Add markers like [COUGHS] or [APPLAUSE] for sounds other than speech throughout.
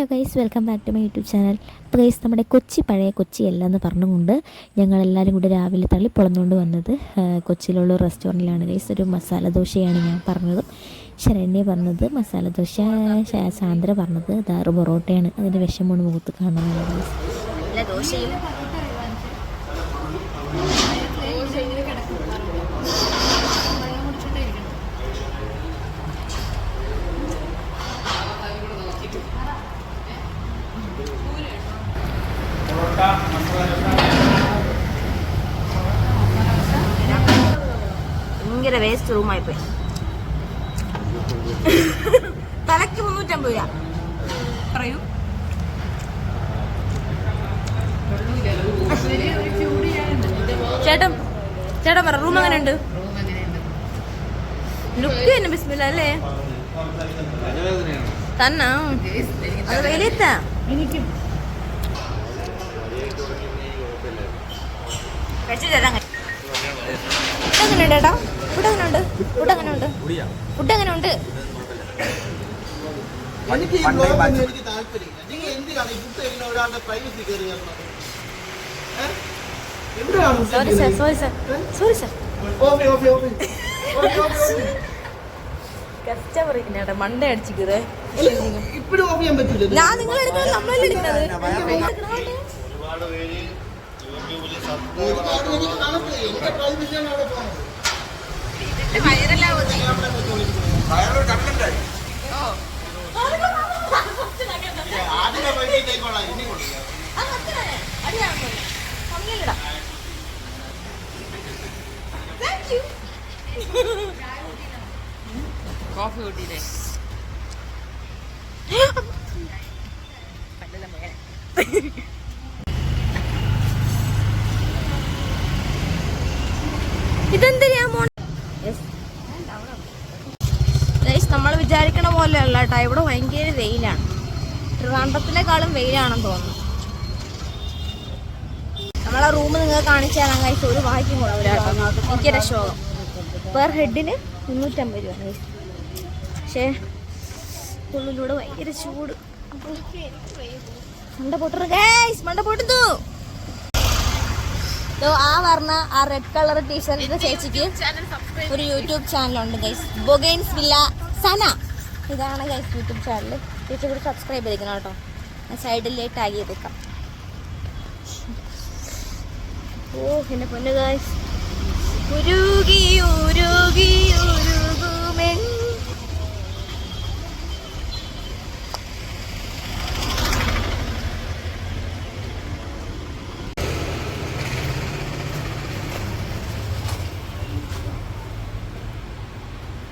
Hello guys welcome back to my YouTube channel. അപ്പോൾ guys നമ്മുടെ കൊച്ചി പഴയ കൊച്ചി അല്ല എന്ന് പറഞ്ഞുകൊണ്ട് ഞങ്ങളെല്ലാവരും കൂടി രാവിലെ തള്ളി പൊളന്നുകൊണ്ട് വന്നത് കൊച്ചിയിലുള്ള റെസ്റ്റോറന്റിലാണ് ഗൈസ് ഒരു മസാല ദോശയാണ് ഞാൻ പറഞ്ഞത്. ശരണ്യ പറഞ്ഞത് മസാല ദോശ സാന്ദ്ര പറഞ്ഞത് ദാറ് പൊറോട്ടയാണ്. അതിന്റെ വിഷമമാണ് മുഖത്ത് കാണുന്നത്. ഗൈസ് നല്ല ദോശയും ഭയങ്കര വേസ്റ്റ് റൂമായി പോയി തലയ്ക്ക് മുന്നൂറ്റമ്പത് രൂപ. പറയൂ. ചേട്ടൻ ചേട്ടൻ പറ റൂം അങ്ങനെ ഉണ്ട് ലുക്ക് തന്നെ ബിസ്മില്ല അല്ലേ? തന്നെത്ത അത് എങ്ങനെയുണ്ട് ചേട്ടാ? ഫുഡ് അങ്ങനെ ഉണ്ട് ഫുഡ് ഉണ്ട് എനിക്ക് ഈ ബ്ലോഗ് ഒന്നും എനിക്ക് താല്പര്യമില്ല. നിങ്ങൾ എന്തിനാണ് ഈ ഫുഡ് കഴിക്കുന്ന ഒരാളുടെ പ്രൈവസി കയറി? Sorry sir sorry sir sorry sir customer ഇരിക്കുന്ന മണ്ട അടിച്ചിക്കറേ ഇപ്പോഴും ഓഫ് ചെയ്യാൻ പറ്റില്ല ഞാൻ നിങ്ങൾ എടുക്കുന്നത് നമ്മളല്ലേ എടുക്കുന്നത്? ഒരുപാട് എനിക്ക് കാണത്തില്ല എന്റെ കോഫി കൂട്ടിയില്ലേ? ഇതെന്തിനാ മോൻ നമ്മൾ വിചാരിക്കണ പോലെ അല്ല കേട്ടോ. ഇവിടെ ഭയങ്കര വെയിലാണ്. ട്രിവാൻഡ്രത്തിനേക്കാളും വെയിലാണെന്ന് തോന്നുന്നു. നമ്മളെ റൂം നിങ്ങൾ കാണിച്ചു തരാൻ കഴിച്ച ഒരു വായിക്കും കൂടെ ഭയങ്കര ശോകം. പെർ ഹെഡിന് മുന്നൂറ്റമ്പത് രൂപ. പക്ഷേ ഉള്ളിലൂടെ ഭയങ്കര ചൂട്. മണ്ട പൊട്ടറ് ഗൈസ് മണ്ട പൊട്ടുന്നു. ആ പറഞ്ഞ ആ റെഡ് കളർ ടീഷർട്ടിന്റെ ചേച്ചിക്ക് ഒരു യൂട്യൂബ് ചാനലുണ്ട് ഗൈസ് ബൊഗൈൻസ് വില്ല സന. ഇതാണ് ഗൈസ് യൂട്യൂബ് ചാനൽ ചേച്ചി കൂടി സബ്സ്ക്രൈബ് ചെയ്തിരിക്കണം കേട്ടോ. ഞാൻ സൈഡിൽ ടാഗ് ചെയ്തേക്കാം. ഓ എന്നെ പൊന്നു ഗൈസ് ഉരുകി ഉരുകി ഉരുകുമെൻ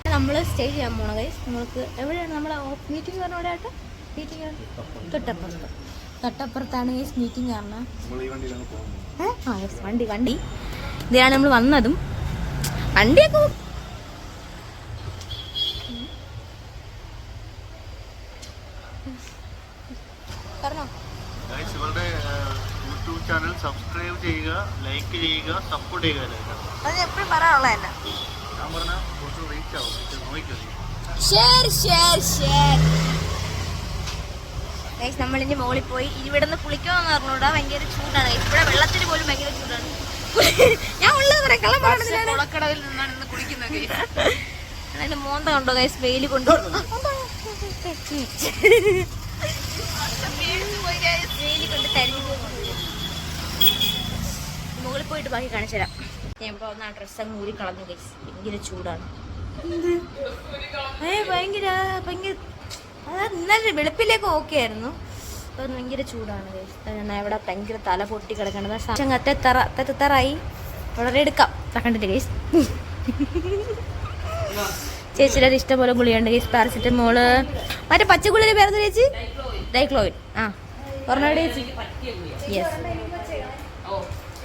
നമ്മൾ സ്റ്റേ ചെയ്യാൻ പോണ ഗൈസ് നമ്മൾക്ക് എവിടെയാണ് നമ്മളെ മീറ്റിംഗ് പറഞ്ഞ എവിടെ ആട്ടെ മീറ്റിംഗ് തൊട്ടപ്പുറത്ത്. തൊട്ടപ്പുറത്താണ് ഗൈസ് മീറ്റിംഗ് കാരണം ആ യെസ് വണ്ടി വണ്ടി. ഇതിലാണ് നമ്മൾ വന്നതും. വണ്ടിയൊക്കെ. പറഞ്ഞോ? ഇവരുടെ യൂട്യൂബ് ചാനൽ സബ്സ്ക്രൈബ് ചെയ്യുക ലൈക്ക് ചെയ്യുക സപ്പോർട്ട് ചെയ്യുക. അത് എപ്പോഴും പറയാനുള്ള തന്നെ ഞാൻ പറഞ്ഞാൽ കുറച്ച് മുകളിൽ പോയി. ഇവിടെ നിന്ന് കുളിക്കാമെന്ന് പറഞ്ഞൂടാ ഭയങ്കര ചൂടാണ്. ഇവിടെ വെള്ളത്തിന് പോലും ഭയങ്കര ചൂടാണ്. ഞാൻ ഉള്ളത് പറയാം കള്ളം കുളക്കടവിൽ നിന്നാണ് ഇന്ന് കുളിക്കുന്നത്. അതിന്റെ മോന്ത കണ്ടോ ഗൈസ് വെയിൽ കൊണ്ട് വെയിൽ കൊണ്ട് തരിഞ്ഞു മുകളിൽ പോയിട്ട് ബാക്കി കാണിച്ചു തരാം ഞാൻ ഇപ്പോൾ ഒന്ന് ആ ഡ്രസ്സ് അങ്ങ് ഊരി കളഞ്ഞു ഗൈസ് ഭയങ്കര ചൂടാണ്. ഭയങ്കര ഭയങ്കര ഇന്നലെ വെളുപ്പിലേക്ക് ഓക്കെ ആയിരുന്നു. ഇപ്പൊ ഭയങ്കര ചൂടാണ്. ഞാൻ ഇവിടെ ഭയങ്കര തല പൊട്ടി കിടക്കണത്. സമയം അത്തെത്തറ അത്തെത്തറായി വളരെ എടുക്കാം. കണ്ടിട്ട് ഗേസ് ചേച്ചിയുടെ ഒരു ഇഷ്ടംപോലെ ഗുളിയുണ്ട് ഗേസ് പാരസെറ്റമോൾ മറ്റേ പച്ചഗുളിയുടെ പേരെന്താ ചേച്ചി? ഡൈക്ലോയിൻ ആ. ഒരെണ്ണം ചേച്ചി? യെസ്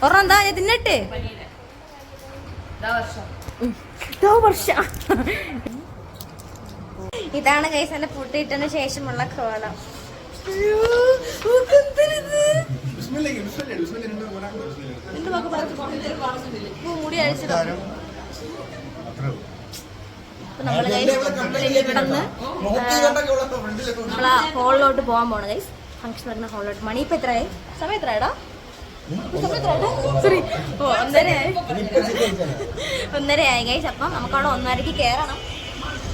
ഒരെണ്ണം എന്താ? ഞാൻ തിന്നട്ടെ. ഇതോ വർഷം. ഇതാണ് കൈസ് എന്റെ പൂട്ടിയിട്ടതിന് ശേഷമുള്ള കോലം മുടി അഴിച്ചിടാം. നമ്മളാ ഹോളിലോട്ട് പോകാൻ പോണ ഗൈസ് ഫംഗ്ഷൻ വരുന്ന ഹോളിലോട്ട് മണി ഇപ്പൊ എത്രയായി? സമയം എത്രയാടാ? സോറി ഒന്നര. ഒന്നരയായി ഗൈസ് അപ്പം നമുക്ക് അവിടെ ഒന്നരക്ക് കയറണം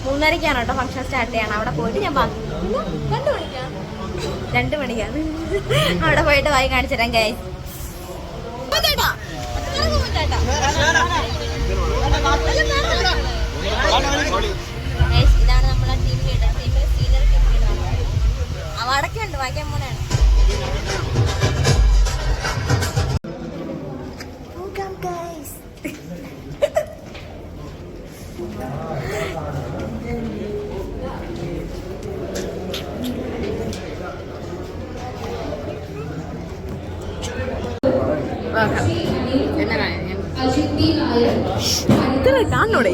മൂന്നരക്കാണ് കേട്ടോ ഫംഗ്ഷൻ സ്റ്റാർട്ട് ചെയ്യണം. അവിടെ പോയിട്ട് ഞാൻ ബാക്കി മണിക്കാണ്. രണ്ട് മണിക്കാണ്. അവിടെ പോയിട്ട് വായി കാണിച്ചു തരാം ഗൈസ് ഇതാണ് നമ്മളെ ടീം ലീഡർ ടീം ലീഡർ ഉണ്ട്. വായിക്കാൻ പോണാണ് করে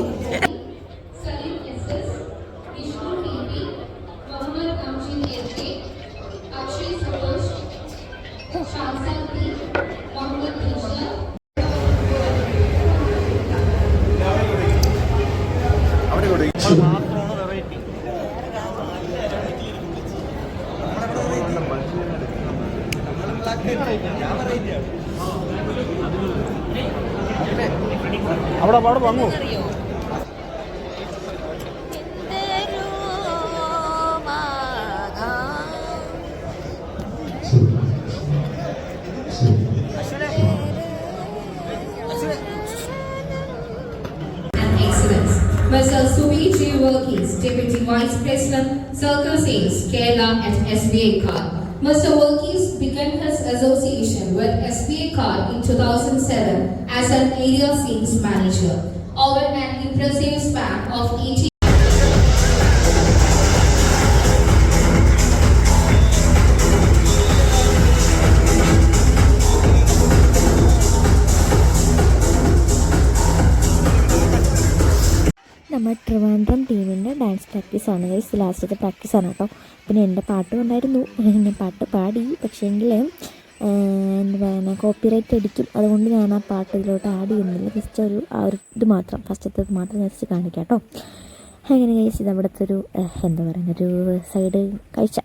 അവിടെ അവിടെ വന്നു. Mr. Suvi G. Wilkes, Deputy Vice President, Circle Sales, Kerala at SBA Card. Mr. Wilkes began his association with SBA Card in 2007 as an area sales manager. Over an impressive span of 18 നമ്മൾ ട്രിവാൻഡ്രം ടീമിന്റെ dance പ്രാക്ടീസാണ് guys ലാസ്റ്റത്തെ പ്രാക്ടീസാണ് കേട്ടോ. പിന്നെ എന്റെ പാട്ടും ഉണ്ടായിരുന്നു പിന്നെ പാട്ട് പാടി. പക്ഷേങ്കിൽ എന്താ പറയുക കോപ്പിറൈറ്റ് അടിക്കും. അതുകൊണ്ട് ഞാൻ ആ പാട്ട് ഇതിലോട്ട് ആഡ് ചെയ്യുന്നില്ല. ജസ്റ്റ് ഒരു ആ ഒരു ഇത് മാത്രം ഫസ്റ്റത്തെ മാത്രം ജസ്റ്റ് കാണിക്കാം കേട്ടോ. അങ്ങനെ ഗൈസ് ഇത് അവിടുത്തെ ഒരു എന്താ പറയുക ഒരു സൈഡ് കാഴ്ച.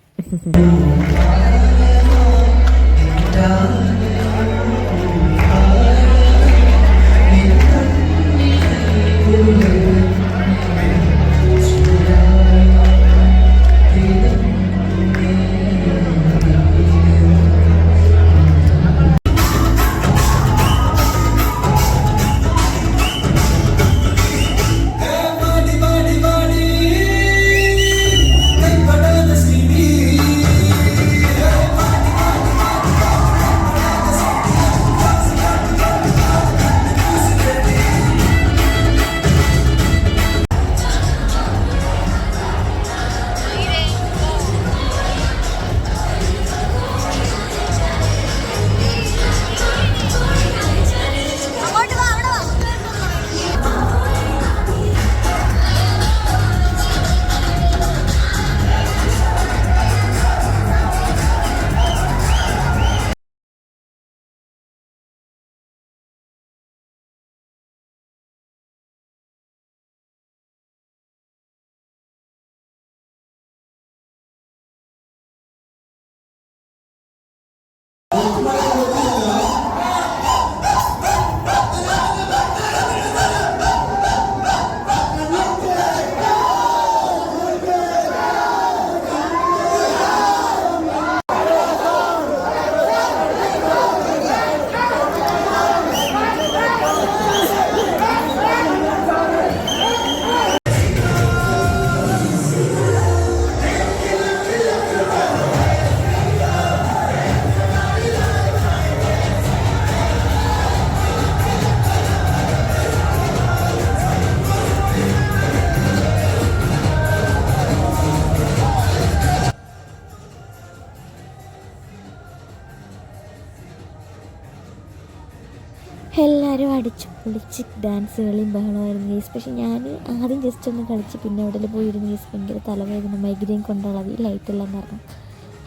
പൊളിച്ച് ഡാൻസ് കളിയും ബഹളമായിരുന്നു ഗേസ് പക്ഷേ ഞാൻ ആദ്യം ജസ്റ്റ് ഒന്ന് കളിച്ച് പിന്നെ അവിടെ പോയിരുന്നു ഗേസ് ഭയങ്കര തലവേദന മൈഗ്രെയിൻ കൊണ്ടുള്ളത് ഈ ലൈറ്റെല്ലാം കാരണം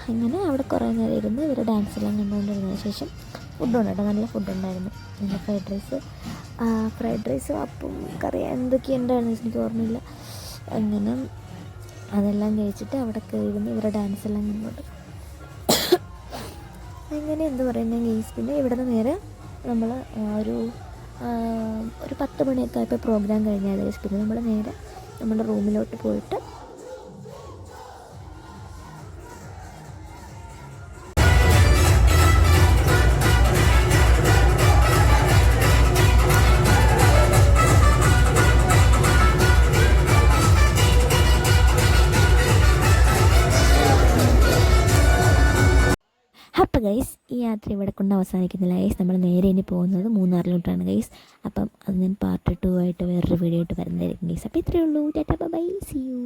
അങ്ങനെ അവിടെ കുറേ നേരം ഇരുന്ന് ഇവരെ ഡാൻസ് എല്ലാം കണ്ടുകൊണ്ടിരുന്നതിന് ശേഷം ഫുഡ് ഉണ്ട് കേട്ടോ നല്ല ഫുഡ് ഉണ്ടായിരുന്നു. നല്ല ഫ്രൈഡ് റൈസ് ഫ്രൈഡ് റൈസും അപ്പം കറി എന്തൊക്കെ ഉണ്ടായിരുന്നു എനിക്ക് ഓർമ്മയില്ല. അങ്ങനെ അതെല്ലാം കഴിച്ചിട്ട് അവിടെ കയറുന്നു ഇവരുടെ ഡാൻസ് എല്ലാം [COUGHS] അങ്ങനെ എന്ത് പറയുന്നത് ഗെയ്സ് പിന്നെ ഇവിടെ നിന്ന് നേരെ നമ്മൾ ഒരു ഒരു പത്ത് മണിയൊക്കെ ആയപ്പോൾ പ്രോഗ്രാം കഴിഞ്ഞാൽ പിന്നെ നമ്മൾ നേരെ നമ്മുടെ റൂമിലോട്ട് പോയിട്ട് യാത്ര ഇവിടെ കൊണ്ട് അവസാനിക്കുന്നില്ല ഗൈസ് നമ്മൾ നേരെ ഇനി പോകുന്നത് മൂന്നാറിലോട്ടാണ് ഗൈസ് അപ്പം അത് ഞാൻ പാർട്ട് ടു ആയിട്ട് വേറൊരു വീഡിയോ ആയിട്ട് വരുന്നതായിരിക്കും ഗൈസ് അപ്പോൾ ഇത്രയേ ഉള്ളൂ. Tata bye C U